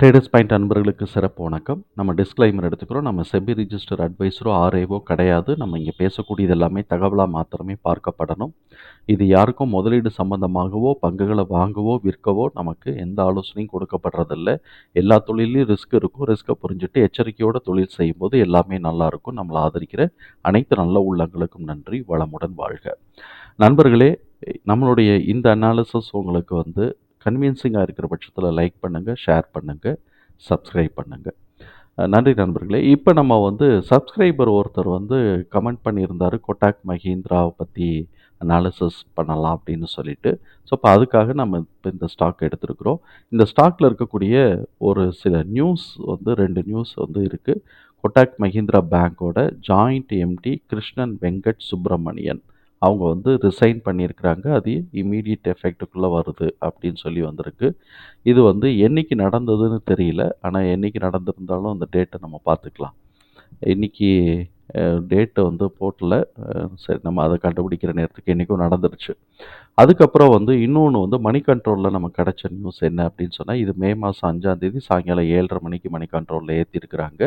Traders point அன்பர்களுக்கு சிறப்பு வணக்கம். நம்ம டிஸ்க்ளைமர் எடுத்துக்கிறோம். நம்ம செபி ரிஜிஸ்டர் அட்வைஸரோ ஆர்ஏவோ கிடையாது. நம்ம இங்கே பேசக்கூடியது எல்லாமே தகவலாக மாத்திரமே பார்க்கப்படணும். இது யாருக்கும் முதலீடு சம்பந்தமாகவோ பங்குகளை வாங்கவோ விற்கவோ நமக்கு எந்த ஆலோசனையும் கொடுக்கப்படுறதில்ல. எல்லா தொழிலையும் ரிஸ்க் இருக்கும். ரிஸ்க்கை புரிஞ்சுட்டு எச்சரிக்கையோட தொழில் செய்யும்போது எல்லாமே நல்லாயிருக்கும் நம்மளை ஆதரிக்கிற அனைத்து நல்ல உள்ளங்களுக்கும் நன்றி. வளமுடன் வாழ்க. நண்பர்களே நம்மளுடைய இந்த அனாலிசிஸ் உங்களுக்கு வந்து கன்வீன்சிங்காக இருக்கிற பட்சத்தில் லைக் பண்ணுங்கள் ஷேர் பண்ணுங்கள் சப்ஸ்கிரைப் பண்ணுங்கள் நன்றி நண்பர்களே. இப்போ நம்ம வந்து சப்ஸ்கிரைபர் ஒருத்தர் வந்து கமெண்ட் பண்ணியிருந்தார் கொட்டாக் மஹிந்திராவை பற்றி அனாலிசிஸ் பண்ணலாம் அப்படின்னு சொல்லிட்டு. ஸோ இப்போ அதுக்காக நம்ம இப்போ இந்த ஸ்டாக் எடுத்துருக்குறோம். இந்த ஸ்டாக்கில் இருக்கக்கூடிய ஒரு சில நியூஸ் வந்து ரெண்டு நியூஸ் வந்து இருக்குது கொட்டாக் மஹிந்திரா பேங்க்கோட ஜாயிண்ட் எம்டி கிருஷ்ணன் வெங்கட் சுப்பிரமணியன். அவங்க வந்து ரிசைன் பண்ணியிருக்கிறாங்க. அது இமீடியட் எஃபெக்ட்டுக்குள்ளே வருது அப்படின்னு சொல்லி வந்திருக்கு. இது வந்து என்னைக்கு நடந்ததுன்னு தெரியல. ஆனால் என்னைக்கு நடந்திருந்தாலும் அந்த டேட்டை நம்ம பார்த்துக்கலாம். இன்னைக்கு டேட்டை வந்து போட்டில். சரி நம்ம அதை கண்டுபிடிக்கிற நேரத்துக்கு என்றைக்கும் நடந்துருச்சு. அதுக்கப்புறம் வந்து இன்னொன்று வந்து மணி கண்ட்ரோலில் நம்ம கிடச்ச நியூஸ் என்ன அப்படின்னு சொன்னால் இது மே மாதம் அஞ்சாந்தேதி சாயங்காலம் ஏழரை மணிக்கு மணி கண்ட்ரோலில் ஏற்றிருக்கிறாங்க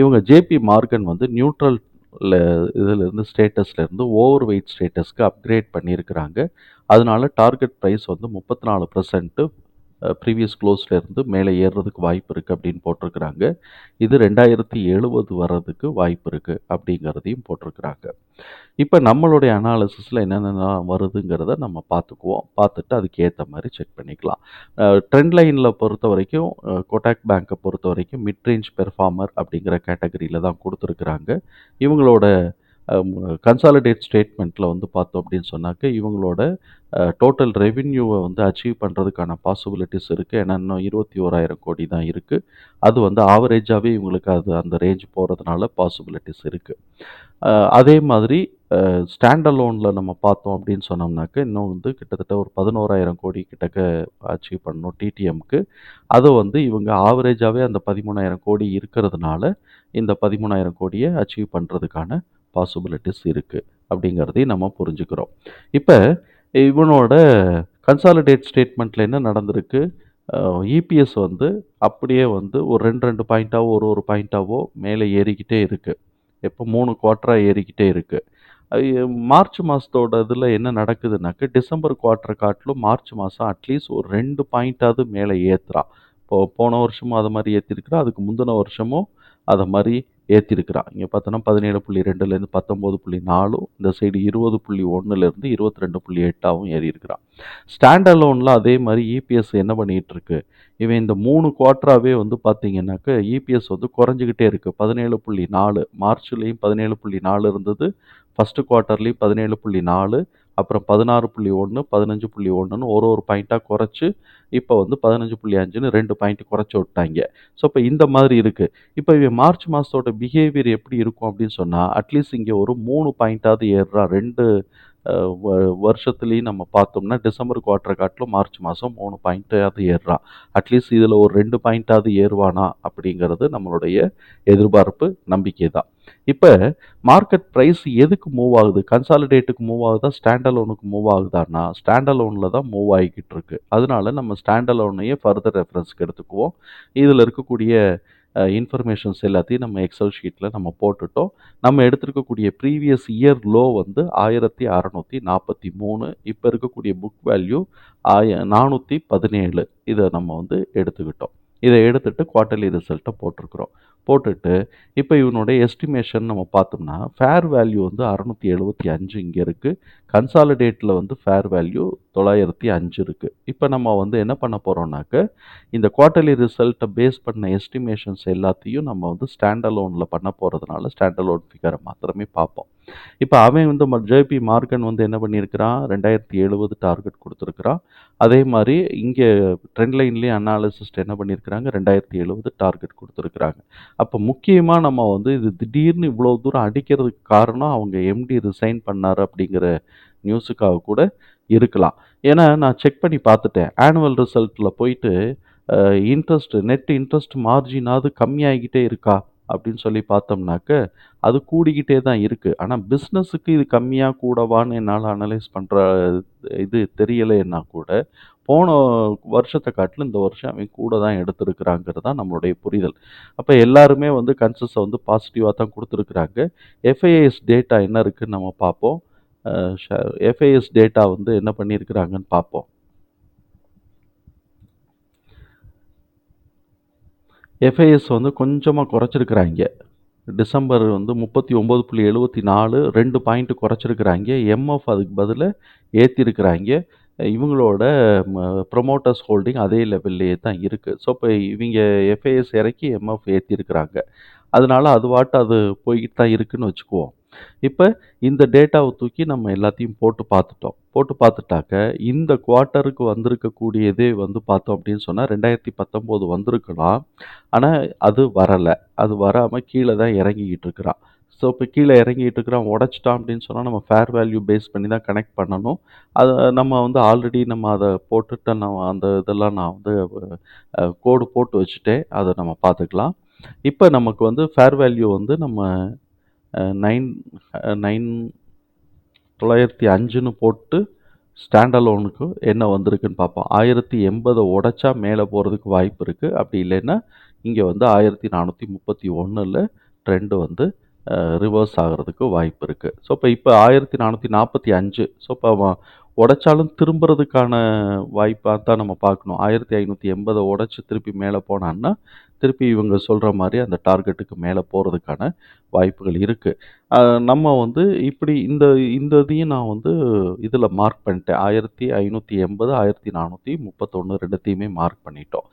இவங்க ஜேபி மார்கன் வந்து நியூட்ரல் இல்லை இதிலேருந்து ஸ்டேட்டஸ்லேருந்து ஓவர் வெயிட் ஸ்டேட்டஸ்க்கு அப்கிரேட் பண்ணியிருக்கிறாங்க அதனால டார்கெட் ப்ரைஸ் வந்து முப்பத்தி நாலு பர்சன்ட்டு ப்ரீவியஸ் க்ளோஸ்லேருந்து மேலே ஏறுறதுக்கு வாய்ப்பு இருக்குது அப்படின்னு போட்டிருக்கிறாங்க. இது ரெண்டாயிரத்தி எழுபது வர்றதுக்கு வாய்ப்பு இருக்குது அப்படிங்கிறதையும் போட்டிருக்கிறாங்க. இப்போ நம்மளுடைய அனாலிசிஸில் என்னென்ன வருதுங்கிறத நம்ம பார்த்துக்குவோம். பார்த்துட்டு அதுக்கு ஏற்ற மாதிரி செக் பண்ணிக்கலாம். ட்ரெண்ட் லைனில் பொறுத்த வரைக்கும் கோட்டாக் பேங்க்கை பொறுத்த வரைக்கும் மிட்ரேஞ்ச் பெர்ஃபார்மர் அப்படிங்கிற கேட்டகரியில் தான் கொடுத்துருக்குறாங்க. இவங்களோட கன்சாலிடேட் ஸ்டேட்மெண்ட்டில் வந்து பார்த்தோம் அப்படின்னு சொன்னாக்க இவங்களோட டோட்டல் ரெவின்யூவை வந்து அச்சீவ் பண்ணுறதுக்கான பாசிபிலிட்டிஸ் இருக்குது ஏன்னா இன்னும் இருபத்தி ஓராயிரம் கோடி தான் இருக்குது அது வந்து ஆவரேஜாகவே இவங்களுக்கு அது அந்த ரேஞ்ச் போகிறதுனால பாசிபிலிட்டிஸ் இருக்குது அதே மாதிரி ஸ்டாண்ட் அலோனில் நம்ம பார்த்தோம் அப்படின்னு சொன்னோம்னாக்க இன்னும் வந்து கிட்டத்தட்ட ஒரு பதினோராயிரம் கோடி கிட்டக்க அச்சீவ் பண்ணணும் டிடிஎம்க்கு அதை வந்து இவங்க ஆவரேஜாகவே அந்த பதிமூணாயிரம் கோடி இருக்கிறதுனால இந்த பதிமூணாயிரம் கோடியை அச்சீவ் பண்ணுறதுக்கான பாசிபிலிட்டிஸ் இருக்குது அப்படிங்கிறதையும் நம்ம புரிஞ்சுக்கிறோம். இப்போ இவனோட கன்சாலிடேட் ஸ்டேட்மெண்ட்டில் என்ன நடந்திருக்கு? இபிஎஸ் வந்து அப்படியே வந்து ஒரு ரெண்டு ரெண்டு பாயிண்ட்டாவோ ஒரு ஒரு பாயிண்ட்டாவோ மேலே ஏறிக்கிட்டே இருக்குது எப்போ மூணு குவார்ட்டராக ஏறிக்கிட்டே இருக்குது மார்ச் மாதத்தோட இதில் என்ன நடக்குதுனாக்க டிசம்பர் குவார்ட்டரை காட்டிலும் மார்ச் மாதம் அட்லீஸ்ட் ஒரு ரெண்டு பாயிண்ட்டாவது மேலே ஏற்றுறான் இப்போ போன வருஷமும் அதை மாதிரி ஏற்றிருக்கிறா அதுக்கு முந்தின வருஷமும் அதை மாதிரி ஏற்றிருக்கிறான் இங்கே பார்த்தோன்னா பதினேழு புள்ளி ரெண்டுலேருந்து பத்தொம்போது புள்ளி நாலும் இந்த சைடு இருபது புள்ளி ஒன்றுலேருந்து இருபத்தி ரெண்டு புள்ளி எட்டாகவும் ஏறி இருக்கிறான் ஸ்டாண்ட் அலோனில் அதே மாதிரி இபிஎஸ் என்ன பண்ணிகிட்டு இருக்கு இவன் இந்த மூணு குவார்ட்டராகவே வந்து பார்த்தீங்கன்னாக்க இபிஎஸ் வந்து குறைஞ்சிக்கிட்டே இருக்குது பதினேழு புள்ளி நாலு மார்ச்லேயும் பதினேழு புள்ளி நாலு இருந்தது ஃபஸ்ட்டு குவார்ட்டர்லேயும் பதினேழு புள்ளி நாலு அப்புறம் பதினாறு புள்ளி ஒன்று பதினஞ்சு புள்ளி ஒன்றுன்னு ஒரு ஒரு பாயிண்ட்டாக குறைச்சி இப்போ வந்து பதினஞ்சு புள்ளி அஞ்சுன்னு ரெண்டு பாயிண்ட் குறைச்சி விட்டாங்க. ஸோ இப்போ இந்த மாதிரி இருக்குது இப்போ இவன் மார்ச் மாதத்தோட பிஹேவியர் எப்படி இருக்கும் அப்படின்னு சொன்னால் அட்லீஸ்ட் இங்கே ஒரு மூணு பாயிண்ட்டாவது ஏறுறான் ரெண்டு வருஷத்துலேயும் நம்ம பார்த்தோம்னா டிசம்பர் குவார்ட்டரை காட்டிலும் மார்ச் மாதம் மூணு பாயிண்ட்டாவது ஏறுறான் அட்லீஸ்ட் இதில் ஒரு ரெண்டு பாயிண்ட்டாவது ஏறுவானா அப்படிங்கிறது நம்மளுடைய எதிர்பார்ப்பு நம்பிக்கை தான். இப்போ மார்க்கெட் ப்ரைஸ் எதுக்கு மூவ் ஆகுது? கன்சாலிடேட்டுக்கு மூவ் ஆகுதா? ஸ்டாண்டலோனுக்கு மூவ் ஆகுதான்னா ஸ்டாண்டலோனில் தான் மூவ் ஆகிக்கிட்டு இருக்கு. அதனால நம்ம ஸ்டாண்டலோனையே ஃபர்தர் ரெஃபரன்ஸ்க்கு எடுத்துக்குவோம். இதில் இருக்கக்கூடிய இன்ஃபர்மேஷன்ஸ் எல்லாத்தையும் நம்ம எக்ஸல் ஷீட்டில் நம்ம போட்டுட்டோம். நம்ம எடுத்திருக்கக்கூடிய ப்ரீவியஸ் இயர் லோ வந்து ஆயிரத்தி அறநூற்றி நாற்பத்தி மூணு இப்போ இருக்கக்கூடிய புக் வேல்யூ ஆய நானூற்றி பதினேழு. இதை நம்ம வந்து எடுத்துக்கிட்டோம். இதை எடுத்துகிட்டு குவார்ட்டர்லி ரிசல்ட்டை போட்டிருக்கிறோம். போட்டுட்டு இப்போ இவனுடைய எஸ்டிமேஷன் நம்ம பார்த்தோம்னா ஃபேர் வேல்யூ வந்து அறநூற்றி எழுபத்தி அஞ்சு இங்கே இருக்குது கன்சாலிடேட்டில் வந்து ஃபேர் வேல்யூ தொள்ளாயிரத்தி அஞ்சு இருக்குது இப்போ நம்ம வந்து என்ன பண்ண போகிறோம்னாக்க இந்த குவார்ட்டர்லி ரிசல்ட்டை பேஸ் பண்ண எஸ்டிமேஷன்ஸ் எல்லாத்தையும் நம்ம வந்து ஸ்டாண்ட் அலோனில் பண்ண போகிறதுனால ஸ்டாண்டலோன் ஃபிகரை மாத்திரமே பார்ப்போம். இப்போ அவன் வந்து ஜேபி மார்கன் வந்து என்ன பண்ணியிருக்கிறான்? ரெண்டாயிரத்தி எழுபது டார்கெட் கொடுத்துருக்குறான். அதே மாதிரி இங்கே ட்ரெண்ட் லைன்லேயும் அனாலிசிஸ்ட் என்ன பண்ணியிருக்கிறாங்க? ரெண்டாயிரத்தி எழுபது டார்கெட் கொடுத்துருக்குறாங்க. அப்போ முக்கியமாக நம்ம வந்து இது திடீர்னு இவ்வளோ தூரம் அடிக்கிறதுக்கு காரணம் அவங்க எம்டி ரிசைன் பண்ணார் அப்படிங்கிற நியூஸுக்காக கூட இருக்கலாம். ஏன்னா நான் செக் பண்ணி பார்த்துட்டேன். ஆனுவல் ரிசல்ட்டில் போயிட்டு இன்ட்ரெஸ்ட் நெட் இன்ட்ரெஸ்ட் மார்ஜினாவது கம்மியாகிக்கிட்டே இருக்கா? அப்படின்னு சொல்லி பார்த்தோம்னாக்க, அது கூடிக்கிட்டே தான் இருக்குது ஆனால் பிஸ்னஸுக்கு இது கம்மியாக கூடவான்னு என்னால் அனலைஸ் பண்ணுற இது தெரியலைன்னா கூட, போன வருஷத்தை காட்டிலும் இந்த வருஷம் அவங்க கூட தான் எடுத்திருக்கிறாங்கிறது தான் நம்மளுடைய புரிதல். அப்போ எல்லாருமே வந்து கன்சஸை வந்து பாசிட்டிவாக தான் கொடுத்துருக்குறாங்க எஃப்ஐஎஸ் டேட்டா என்ன இருக்குதுன்னு நம்ம பார்ப்போம். எஃப்ஐஎஸ் டேட்டா வந்து என்ன பண்ணியிருக்கிறாங்கன்னு பார்ப்போம். எஃப்ஐஎஸ் வந்து கொஞ்சமாக குறைச்சிருக்கிறாங்க. டிசம்பர் வந்து முப்பத்தி ஒம்பது புள்ளி எழுபத்தி நாலு ரெண்டு பாயிண்ட்டு குறைச்சிருக்கிறாங்க. எம்எஃப் அதுக்கு பதில் ஏற்றிருக்கிறாங்க இவங்களோட ப்ரொமோட்டர்ஸ் ஹோல்டிங் அதே லெவல்லையே தான் இருக்குது ஸோ, இப்போ இவங்க எஃப்ஐஎஸ் இறக்கி எம்எஃப் ஏற்றிருக்கிறாங்க அதனால அது வாட்டு அது போய்கிட்டு தான் இருக்குன்னு வச்சுக்குவோம். இப்போ இந்த டேட்டாவை தூக்கி நம்ம எல்லாத்தையும் போட்டு பார்த்துட்டோம். போட்டு பார்த்துட்டாக்க, இந்த குவார்ட்டருக்கு வந்திருக்கக்கூடியதே வந்து பார்த்தோம் அப்படின்னு சொன்னால் ரெண்டாயிரத்தி பத்தொம்போது வந்திருக்கலாம். ஆனால் அது வரலை அது வராமல் கீழே தான் இறங்கிக்கிட்டு இருக்கிறான். ஸோ, இப்போ கீழே இறங்கிட்டு இருக்கிறான், உடச்சிட்டோம் அப்படின்னு சொன்னால் நம்ம ஃபேர் வேல்யூ பேஸ் பண்ணி தான் கனெக்ட் பண்ணணும். அதை நம்ம வந்து ஆல்ரெடி நம்ம அதை போட்டுட்டு நம்ம அந்த இதெல்லாம் நான் வந்து கோடு போட்டு வச்சுட்டேன். அதை நம்ம பார்த்துக்கலாம். இப்போ நமக்கு வந்து ஃபேர் வேல்யூ வந்து நம்ம நைன் நைன் தொள்ளாயிரத்தி அஞ்சுன்னு போட்டு ஸ்டாண்ட் அலோனுக்கு என்ன வந்திருக்குன்னு பார்ப்போம். 1080 உடைச்சா மேலே போகிறதுக்கு வாய்ப்பு இருக்குது அப்படி இல்லைன்னா, இங்கே வந்து ஆயிரத்தி நானூற்றி முப்பத்தி ஒன்றில் ட்ரெண்டு வந்து ரிவர்ஸ் ஆகிறதுக்கு வாய்ப்பு இருக்குது ஸோ, இப்போ இப்போ ஆயிரத்தி நானூற்றி நாற்பத்தி அஞ்சு ஸோ, இப்போ உடைச்சாலும் திரும்புறதுக்கான வாய்ப்பாக தான் நம்ம பார்க்கணும். ஆயிரத்தி ஐநூற்றி எண்பதை உடச்சி திருப்பி மேலே போனான்னா, திருப்பி இவங்க சொல்கிற மாதிரி அந்த டார்கெட்டுக்கு மேலே போகிறதுக்கான வாய்ப்புகள் இருக்குது நம்ம வந்து இப்படி இந்த இந்த இதையும் நான் வந்து இதில் மார்க் பண்ணிட்டேன். 1580, 1431 2த்தையுமே மார்க் பண்ணிட்டோம்.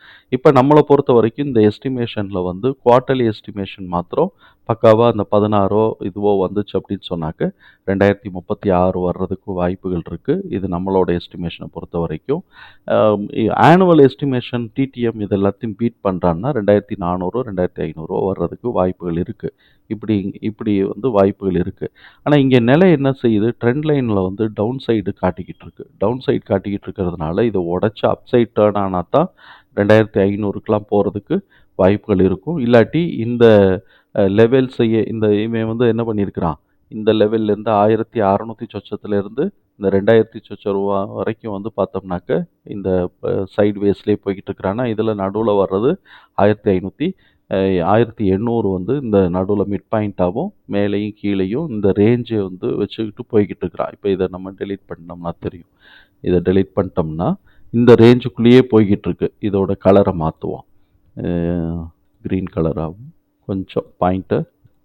நம்மளை பொறுத்த வரைக்கும் இந்த எஸ்டிமேஷனில் வந்து குவார்ட்டர்லி எஸ்டிமேஷன் மாத்திரம் பக்காவாக அந்த 16ஓ இதுவோ வந்துச்சு அப்படின்னு சொன்னாக்க, 2036 வர்றதுக்கு வாய்ப்புகள் இருக்குது இது நம்மளோட எஸ்டிமேஷனை பொறுத்த வரைக்கும் ஆனுவல் எஸ்டிமேஷன் டிடிஎம் இது எல்லாத்தையும் பீட் பண்ணுறான்னா ரெண்டாயிரத்தி ரெண்டாயிரத்தி நானூறு ரெண்டாயிரத்தி ஐநூறுரூவா வர்றதுக்கு வாய்ப்புகள் இருக்குது இப்படி இப்படி வந்து வாய்ப்புகள் இருக்குது ஆனால் இங்கே நிலை என்ன செய்யுது? ட்ரெண்ட் லைனில் வந்து டவுன் சைடு காட்டிக்கிட்டு இருக்கு. டவுன் சைடு காட்டிக்கிட்டு இருக்கிறதுனால, இதை உடச்சி அப்சைட் டேர்ன் ஆனால் தான் ரெண்டாயிரத்தி ஐநூறுக்கெலாம் போகிறதுக்கு வாய்ப்புகள் இருக்கும். இல்லாட்டி இந்த லெவல் லெவல்ஸையே இந்த இவன் வந்து என்ன பண்ணியிருக்கிறான்? இந்த லெவல்லேருந்து ஆயிரத்தி அறநூற்றி சொச்சத்துலேருந்து இந்த 2000 சொச்ச ரூபா வரைக்கும் வந்து பார்த்தோம்னாக்க, இந்த சைடு வேஸ்லேயே போய்க்கிட்டு இருக்கிறான்னா, நடுவில் வர்றது வர்றது 1500 அ 1800 வந்து இந்த நடுவில் மிட் பாயிண்ட்டாகவும் மேலேயும் கீழேயும் இந்த ரேஞ்சை வந்து வச்சுக்கிட்டு போய்கிட்டு இருக்கிறான். இப்போ இதை நம்ம டெலீட் பண்ணோம்னா தெரியும். இதை டெலீட் பண்ணிட்டோம்னா, இந்த ரேஞ்சுக்குள்ளேயே போய்கிட்டுருக்கு இதோட கலரை மாற்றுவோம் க்ரீன் கலராகவும் கொஞ்சம் பாயிண்ட்டை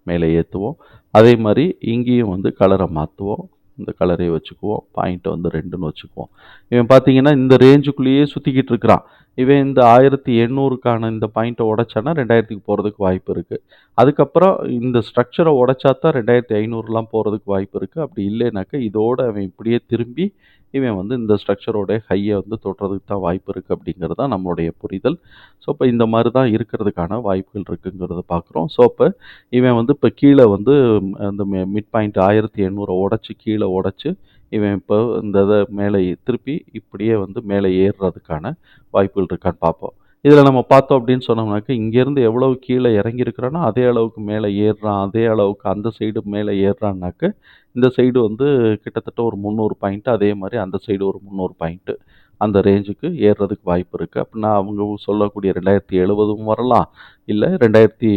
மேலே ஏற்றுவோம் அதே மாதிரி இங்கேயும் வந்து கலரை மாற்றுவோம் இந்த கலரையை வச்சுக்குவோம். பாயிண்ட்டை வந்து ரெண்டுன்னு வச்சுக்குவோம். இவன் பார்த்தீங்கன்னா, இந்த ரேஞ்சுக்குள்ளேயே சுற்றிக்கிட்டு இருக்கிறான். இவன் இந்த 1800க்கான இந்த பாயிண்ட்டை உடைச்சான்னா ரெண்டாயிரத்துக்கு போகிறதுக்கு வாய்ப்பு இருக்குது அதுக்கப்புறம் இந்த ஸ்ட்ரக்சரை உடைச்சா தான் ரெண்டாயிரத்தி ஐநூறுலாம் போகிறதுக்கு வாய்ப்பு இருக்குது அப்படி இல்லைனாக்க, இதோடு அவன் இப்படியே திரும்பி, இவன் வந்து இந்த ஸ்ட்ரக்சரோட ஹையை வந்து தொடுறதுக்கு தான் வாய்ப்பு இருக்குது அப்படிங்கிறது தான் நம்மளுடைய புரிதல். ஸோ, இப்போ இந்த மாதிரி தான் இருக்கிறதுக்கான வாய்ப்புகள் இருக்குங்கிறத பார்க்குறோம். ஸோ, இப்போ இவன் வந்து இப்போ கீழே வந்து அந்த மிட் பாயிண்ட் ஆயிரத்தி எண்ணூறை உடச்சி கீழே உடச்சி இவன் இப்போ இந்த இதை மேலே திருப்பி இப்படியே வந்து மேலே ஏறுறதுக்கான வாய்ப்புகள் இருக்கான்னு பார்ப்போம். இதில் நம்ம பார்த்தோம் அப்படின்னு சொன்னோம்னாக்க, இங்கேருந்து எவ்வளவு கீழே இறங்கியிருக்கிறானோ, அதே அளவுக்கு மேலே ஏறுறான். அதே அளவுக்கு அந்த சைடு மேலே ஏறுறான்னாக்க, இந்த சைடு வந்து கிட்டத்தட்ட ஒரு முந்நூறு பாயிண்ட்டு அதே மாதிரி அந்த சைடு ஒரு முந்நூறு பாயிண்ட்டு அந்த ரேஞ்சுக்கு ஏறுறதுக்கு வாய்ப்பு இருக்குது அப்படின்னா அவங்க சொல்லக்கூடிய 2070ம் வரலாம். இல்லை ரெண்டாயிரத்தி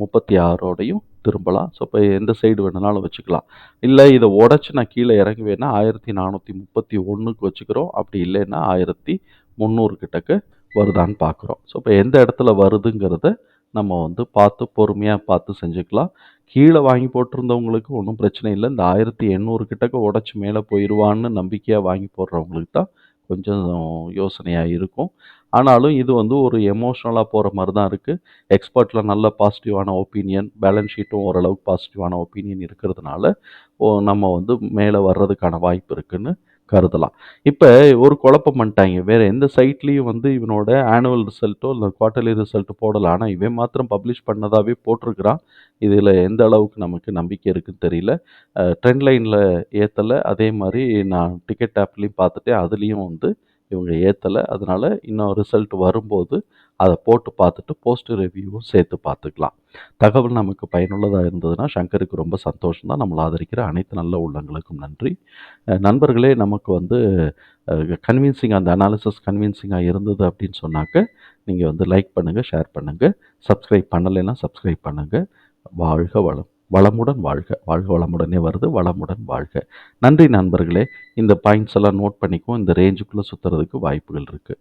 முப்பத்தி ஆறோடையும் திரும்பலாம். ஸோ, இப்போ எந்த சைடு வேணுனாலும் வச்சுக்கலாம். இல்லை இதை உடச்சி நான் கீழே இறங்குவேன்னா 1431க்கு வச்சுக்கிறோம். அப்படி இல்லைன்னா ஆயிரத்தி முந்நூறு கிட்டக்கு வருதான்னு பார்க்குறோம். ஸோ, இப்போ எந்த இடத்துல வருதுங்கிறத நம்ம வந்து பார்த்து பொறுமையாக பார்த்து செஞ்சுக்கலாம். கீழே வாங்கி போட்டிருந்தவங்களுக்கு ஒன்றும் பிரச்சனை இல்லை இந்த 1800 கிட்டக்க உடச்சி மேலே போயிடுவான்னு நம்பிக்கையாக வாங்கி போடுறவங்களுக்கு தான் கொஞ்சம் யோசனையாக இருக்கும். ஆனாலும் இது வந்து ஒரு எமோஷ்னலாக போகிற மாதிரி தான் இருக்குது எக்ஸ்பர்ட்டில் நல்ல பாசிட்டிவான ஒப்பீனியன், பேலன்ஸ் ஷீட்டும் ஓரளவுக்கு பாசிட்டிவான ஒப்பீனியன் இருக்கிறதுனால, ஓ நம்ம வந்து மேலே வர்றதுக்கான வாய்ப்பு இருக்குதுன்னு கருதலாம். இப்போ ஒரு குழப்பம் பண்ணிட்டாங்க வேறு எந்த சைட்லேயும் வந்து இவனோட ஆனுவல் ரிசல்ட்டோ, இல்லை குவார்ட்டர்லி ரிசல்ட் போடலை ஆனால் இவன் மாத்திரம் பப்ளிஷ் பண்ணதாகவே போட்டிருக்கிறான். இதில் எந்த அளவுக்கு நமக்கு நம்பிக்கை இருக்குன்னு தெரியல. ட்ரெண்ட் லைனில் ஏற்றலை அதே மாதிரி நான் டிக்கெட் ஆப்லேயும் பார்த்துட்டேன். அதுலேயும் வந்து இவங்க ஏற்றலை அதனால் இன்னும் ரிசல்ட் வரும்போது அதை போட்டு பார்த்துட்டு போஸ்ட் ரிவ்யூவும் சேர்த்து பார்த்துக்கலாம். தகவல் நமக்கு பயனுள்ளதாக இருந்ததுன்னா சங்கருக்கு ரொம்ப சந்தோஷம் தான் நம்மளை ஆதரிக்கிற அனைத்து நல்ல உள்ளங்களுக்கும் நன்றி. நண்பர்களே நமக்கு வந்து கன்வின்சிங் அந்த அனாலிசிஸ் கன்வின்சிங்காக இருந்தது அப்படின்னு சொன்னாக்க நீங்கள் வந்து லைக் பண்ணுங்கள் ஷேர் பண்ணுங்கள் சப்ஸ்கிரைப் பண்ணலைன்னா சப்ஸ்கிரைப் பண்ணுங்கள் வாழ்க வளம். வளமுடன் வாழ்க. வாழ்க வளமுடனே வருது வளமுடன் வாழ்க. நன்றி நண்பர்களே. இந்த பாயிண்ட்ஸ் எல்லாம் நோட் பண்ணிக்கும் இந்த ரேஞ்சுக்குள்ளே சுற்றுறதுக்கு வாய்ப்புகள் இருக்குது